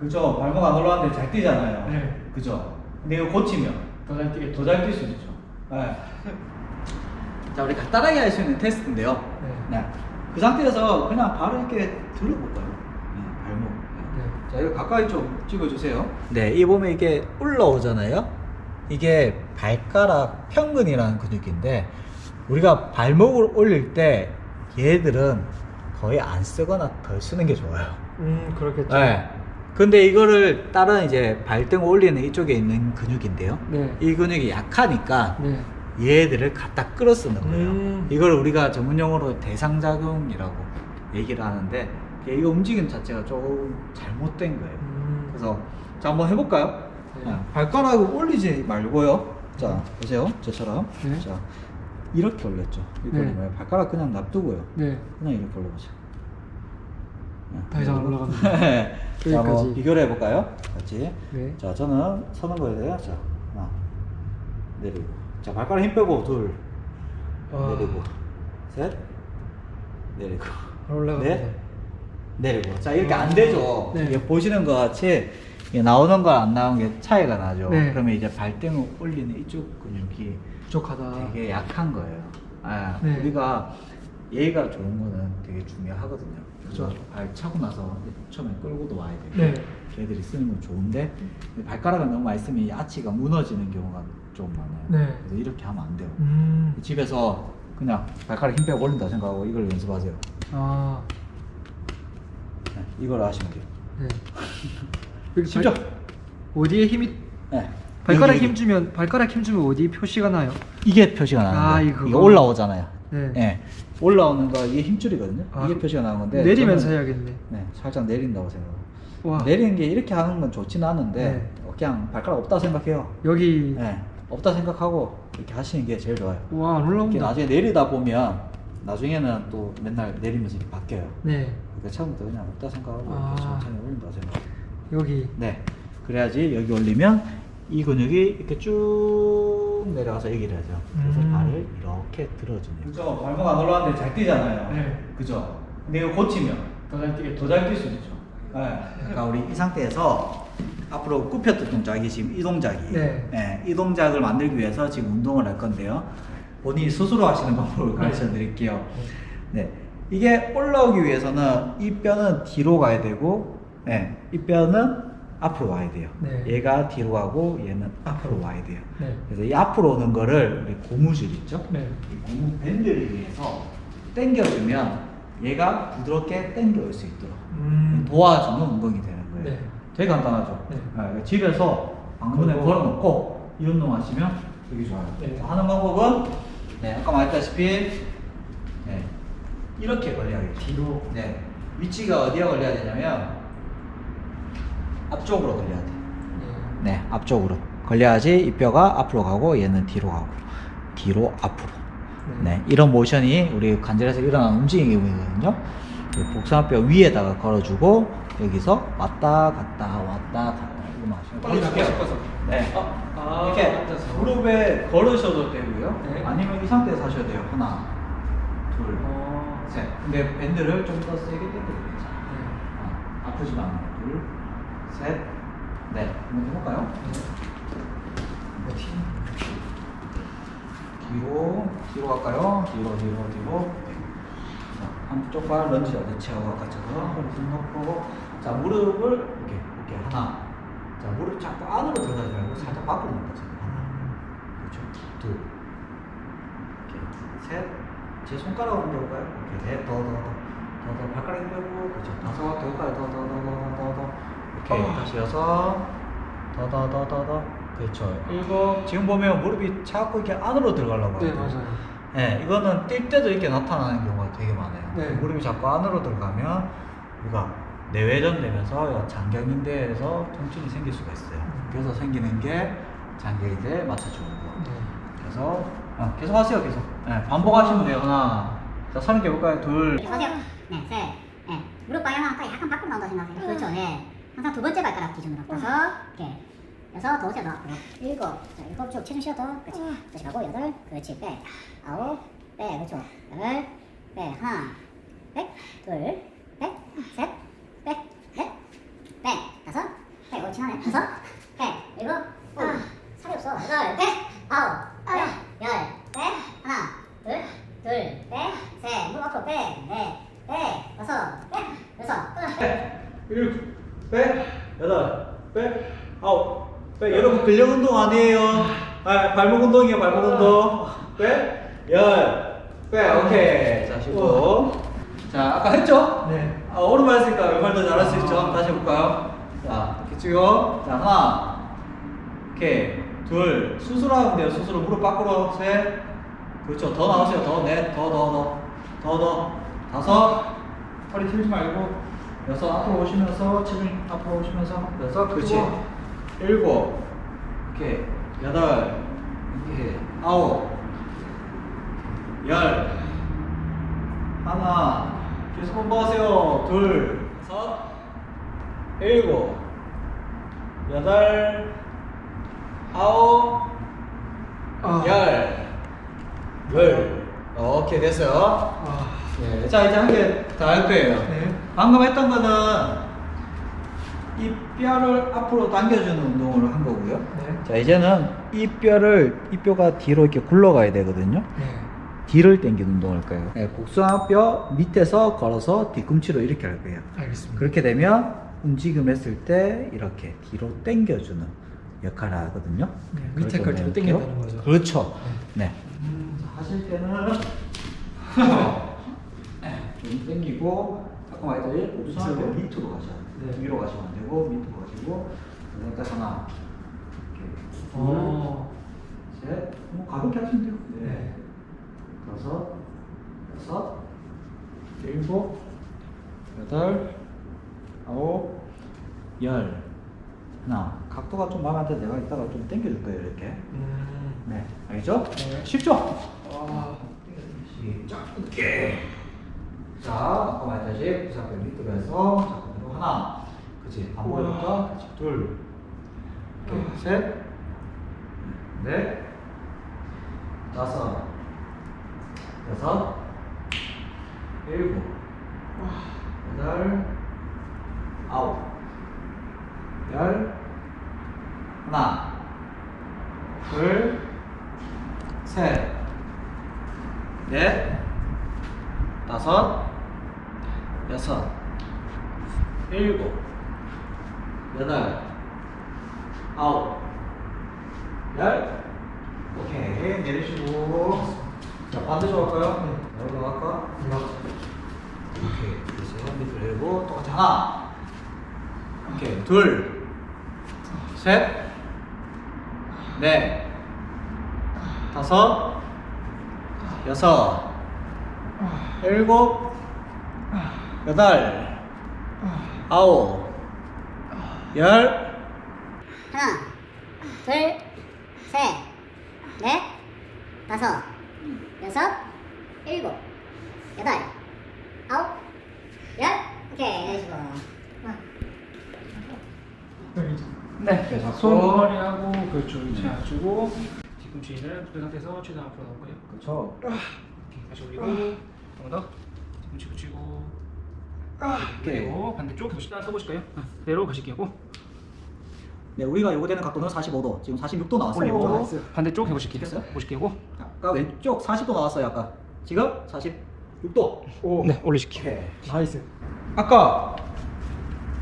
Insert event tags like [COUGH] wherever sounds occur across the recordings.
그죠? 발목 안 올라왔는데 잘 뛰잖아요. 네. 그죠? 근데 이거 고치면 더 잘 뛰겠죠. 더 잘 뛸 수 있죠. 네. [LAUGHS] 자, 우리 간단하게 할 수 있는 테스트인데요. 네. 네. 그 상태에서 그냥 바로 이렇게 들어볼까요? 네, 발목. 네. 자, 이거 가까이 좀 찍어주세요. 네, 이 보면 이게 올라오잖아요. 이게 발가락 평근이라는 근육인데 우리가 발목을 올릴 때 얘들은 거의 안 쓰거나 덜 쓰는 게 좋아요. 음, 그렇겠죠. 네. 근데 이거를 다른 이제 발등 올리는 이쪽에 있는 근육인데요. 네. 이 근육이 약하니까 네. 얘들을 갖다 끌어 쓰는 거예요. 음. 이걸 우리가 전문용어로 대상작용이라고 얘기를 하는데 이 움직임 자체가 조금 잘못된 거예요. 음. 그래서 자 한번 해볼까요? 네. 자, 발가락을 올리지 말고요. 자 보세요, 저처럼. 네. 자 이렇게 올렸죠. 이렇게 네. 올리면 발가락 그냥 놔두고요. 네. 그냥 이렇게 올려보세요. 네. 더 이상 안 올라갑니다. [LAUGHS] 자, 한번 여기까지. 비교를 해볼까요? 같이. 네. 자, 저는 서는 거예요. 자, 하나, 내리고. 자, 발가락 힘 빼고 둘, 와. 내리고, 셋, 내리고, 올라갑니다. 넷, 내리고. 자, 이렇게 안 되죠. 네. 이게 보시는 것 같이 이게 나오는 거 안 나오는 게 차이가 나죠. 네. 그러면 이제 발등을 올리는 이쪽 근육이 부족하다. 되게 약한 거예요. 아, 네. 우리가 예의가 좋은 거는 되게 중요하거든요. 그렇죠. 발 차고 나서 처음에 끌고도 와야 되고 네. 걔들이 쓰는 건 좋은데 발가락을 너무 많이 쓰면 이 아치가 무너지는 경우가 좀 많아요. 네. 그래서 이렇게 하면 안 돼요. 음. 집에서 그냥 발가락 힘 빼고 올린다 생각하고 이걸 연습하세요. 아. 네, 이걸 하시면 돼요. 네. [LAUGHS] 여기 진짜? 발- 어디에 힘이 네. 발가락 여기, 힘 주면 발가락 힘 주면 어디 표시가 나요? 이게 표시가 나는 아. 이거. 올라오잖아요. 네. 예. 올라오는 거 이게 힘줄이거든요. 아, 이게 표시가 나는 건데 내리면서 저는- 해야겠네. 네, 살짝 내린다고 생각해요. 와. 내리는 게 이렇게 하는 건 좋진 않은데 네. 어, 그냥 발가락 없다 생각해요. 여기 네, 없다 생각하고 이렇게 하시는 게 제일 좋아요. 와, 올라온다. 나중에 내리다 보면 나중에는 또 맨날 내리면서 이렇게 바뀌어요. 네. 그러니까 처음부터 그냥 없다 생각하고 아. 천천히 올린다 생각. 여기 네, 그래야지 여기 올리면 이 근육이 이렇게 쭉 내려가서 얘기를 하죠. 그래서 음. 발을 이렇게 들어주네요. 그죠? 발목 안 올라왔는데 잘 뛰잖아요. 네. 그죠? 근데 이거 고치면 더 잘 뛰겠죠. 더잘 뛸수 있죠. 네. 그러니까 우리 이 상태에서 앞으로 굽혔던 동작이 지금 이 동작이. 네. 이 동작을 만들기 위해서 지금 운동을 할 건데요. 본인이 스스로 하시는 방법을 가르쳐 드릴게요. 네. 이게 올라오기 위해서는 이 뼈는 뒤로 가야 되고, 네. 이 뼈는 앞으로 와야 돼요. 네. 얘가 뒤로 가고 얘는 앞으로 와야 돼요. 네. 그래서 이 앞으로 오는 거를 우리 고무줄 있죠? 네. 이 고무 밴드를 위해서 당겨주면 얘가 부드럽게 당겨올 수 있도록 음. 도와주는 운동이 되는 거예요. 네. 되게 간단하죠? 네. 그러니까 집에서 방문에 걸어놓고 이 운동 하시면 되게 좋아요. 네. 하는 방법은 네, 아까 말했다시피 네, 이렇게 걸려야 돼요. 뒤로. 네. 위치가 어디에 걸려야 되냐면 앞쪽으로 걸려야 돼. 네. 네, 앞쪽으로 걸려야지 이 뼈가 앞으로 가고 얘는 뒤로 가고 뒤로 앞으로. 네, 이런 모션이 우리 관절에서 일어나는 움직임이거든요. 이 복숭아뼈 위에다가 걸어주고 여기서 왔다 갔다 왔다 갔다 이거만 하시면 빨리. 나가고 싶어서. 네, 아, 이렇게 앉아서. 무릎에 걸으셔도 되고요. 네. 아니면 이 상태에서 하셔도 돼요. 하나, 둘, 어. 셋. 근데 밴드를 좀 더 세게 당겨도 괜찮아요. 네. 아, 아프지만 않아요. 둘, 셋, 넷. 한번 해볼까요? 뒤로, 뒤로 갈까요? 뒤로, 뒤로, 뒤로. 자, 한쪽 발 런지 어디치하고 깎아서 허리 숨 놓고. 자, 무릎을 이렇게, 이렇게 하나. 자, 무릎 자꾸 안으로 들어가지 말고 살짝 밖으로 넘어가세요. 하나. 그렇죠. 둘. 이렇게. 셋. 제 손가락으로 들어볼까요? 이렇게. 넷, 더, 더, 더. 더, 더. 발가락 빼고. 그렇죠. 다섯. 더, 더, 더, 더, 더, 더, 더. 오케이. 어. 다시 여섯. 더, 더, 더, 더, 더. 그렇죠. 일곱. 지금 보면 무릎이 자꾸 이렇게 안으로 들어가려고 네, 하거든요. 맞아요. 네, 이거는 뛸 때도 이렇게 나타나는 경우가 되게 많아요. 네. 무릎이 자꾸 안으로 들어가면 우리가 내외전 되면서 장경인대에서 통증이 생길 수가 있어요. 음. 그래서 생기는 게 장경인대에 맞춰주는 거. 네. 그래서 어, 계속 하세요, 계속. 네, 반복하시면 돼요. 하나. 자, 서른 개 볼까요? 둘. 이렇게 서세요. 네, 셋. 네. 무릎 방향은 아까 약간 밖으로 나온다 생각하세요. 그렇죠. 네. 항상 두 번째 발가락 기준으로 다섯 이렇게 여섯 더 세서 일곱. 자 일곱 쭉 체중 쉬었다 그렇지 다시 가고 여덟. 그렇지. 백. 아홉. 백. 그렇죠. 열 백, 하나. 백둘. 백, 셋, 백, 넷, 백, 다섯, 백, 오, 친하네. 다섯, 백, 일곱, 오, 아. 살이 없어. 여덟, 백. 근력 운동 아니에요. 아, 발목 운동이에요, 발목 운동. 빼, 열, 빼. 오케이. 자, 쉬고. 자, 아까 했죠? 네. 아, 오른발 했으니까 왼발 더 잘할 수 있죠? 다시 해볼까요? 자, 이렇게 찍어. 자, 하나. 오케이. 둘. 수술하면 돼요. 수술은 무릎 밖으로. 셋. 그렇죠. 더 나오세요. 더. 넷. 더, 더, 더. 더, 더. 다섯. 허리 틀지 말고. 여섯. 앞으로 오시면서. 지금 앞으로 오시면서. 여섯. 그렇지. 일곱. 오케이. 여덟. 이렇게. 아홉. 열. 하나. 계속 공부하세요. 둘. 다섯. 일곱. 여덟. 아홉. 아. 열. 열. 오케이, 됐어요. 아. 네, 자, 이제 한개더할 거예요. 네. 방금 했던 거는 이 뼈를 앞으로 당겨주는 운동을 한 거고요. 네. 자, 이제는 이 뼈를, 이 뼈가 뒤로 이렇게 굴러가야 되거든요. 네. 뒤를 당기는 운동을 할 거예요. 네, 복숭아뼈 밑에서 걸어서 뒤꿈치로 이렇게 할 거예요. 알겠습니다. 그렇게 되면 움직임 했을 때 이렇게 뒤로 당겨주는 역할을 하거든요. 네, 밑에 걸좀 뒤로. 당긴다는 거죠. 그렇죠. 네. 음. 자, 하실 때는 좀 [LAUGHS] 당기고 아까 말했듯이 복숭아뼈 밑으로. 돼요. 네. 위로 가시면 안 되고 밑으로 가시고 그러니까 하나 이렇게 둘, 어. 셋, 뭐 가볍게 하시면 돼요. 네. 다섯, 여섯, 일곱, 여덟, 아홉, 열. 하나. 각도가 좀 마음에 안 들어 내가 이따가 좀 당겨줄 거예요 이렇게. 음. 네, 알겠죠? 네. 쉽죠? 아. 시작. 오케이. 자, 아까 말했듯이 해서 자, 그대로 하나. 그치? 안. 보이니까 그치? 둘. 오케이. 아. 셋. 넷. 다섯. 여섯. 일곱. 여덟. 아홉. 열. 하나. 둘. 셋. 넷, 다섯, 여섯, 일곱, 여덟, 아홉, 열. 오케이 내리시고 자 반대쪽 할까요? 네. 여기로 갈까? 오케이 그래서 밑으로 내리고 똑같이 하나 오케이 둘 셋, 넷, 다섯, 여섯, 일곱, 여덟, 아홉, 열. 하나, 둘, 셋, 넷, 다섯, 여섯, 일곱, 여덟, 아홉, 열. 오케이, 내리시고. 네. 그래서 손 허리하고 그렇죠. 잡주고 뒤꿈치를 붙은 상태에서 최대한 앞으로 나올까요? 그렇죠. 다시 올리고 한번 더 뒤꿈치 붙이고. 그리고 반대쪽 다시 일단 서보실까요? 아, 그대로 가실게요. 고. 네, 우리가 요구되는 각도는 45도. 지금 46도 나왔어요. 올리고 나이스. 반대쪽 해보실게요. 됐어요? 보실게요. 고. 아까 왼쪽 40도 나왔어요. 아까 지금 46도. 오. 네, 올리실게요. 오케이. 나이스. 아까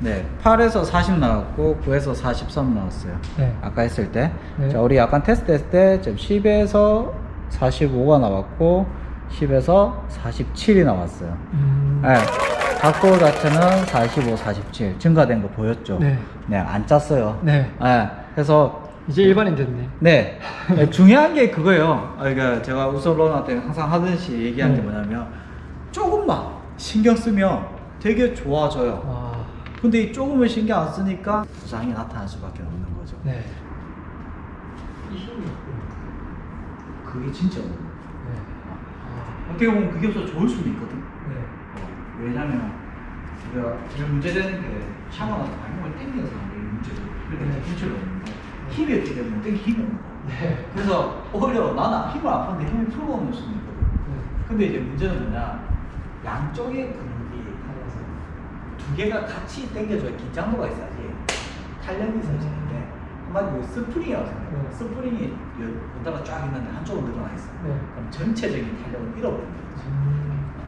네 8에서 40 나왔고 9에서 43 나왔어요. 네. 아까 했을 때. 네. 자 우리 약간 테스트 했을 때 지금 10에서 45가 나왔고 10에서 47이 나왔어요. 음. 네. 각도 자체는 45, 47 증가된 거 보였죠? 네. 네, 안 짰어요. 네. 네. 그래서 이제 일반인 됐네. 네. 네, 중요한 게 그거예요. 아, 그러니까 제가 우선 런한테 항상 하듯이 얘기하는 게 네. 뭐냐면 조금만 신경 쓰면 되게 좋아져요. 와. 근데 이 조금을 신경 안 쓰니까 부상이 나타날 수밖에 없는 거죠. 네. 이 힘이 그게 진짜 어려워요. 네. 아. 어떻게 보면 그게 없어 좋을 수도 있거든. 네. 어, 왜냐면 우리가 제일 문제되는 게 샤워나 발목을 당기는 사람이 문제죠. 네. 힘줄이 없는데 힘이 없기 때문에 당기 힘이 없는 거야. 네. 그래서 오히려 나는 힘을 안 푸는데 힘을 풀고 오는 수도 있거든. 네. 근데 이제 문제는 뭐냐 양쪽의 근육이 두 개가 같이 당겨줘야 긴장도가 있어야지 탄력이 있어지는데 한마디로 스프링이라고 생각해요 네. 스프링이 연달아 쫙 있는데 한쪽으로 늘어나 있어 네. 그럼 전체적인 탄력을 음.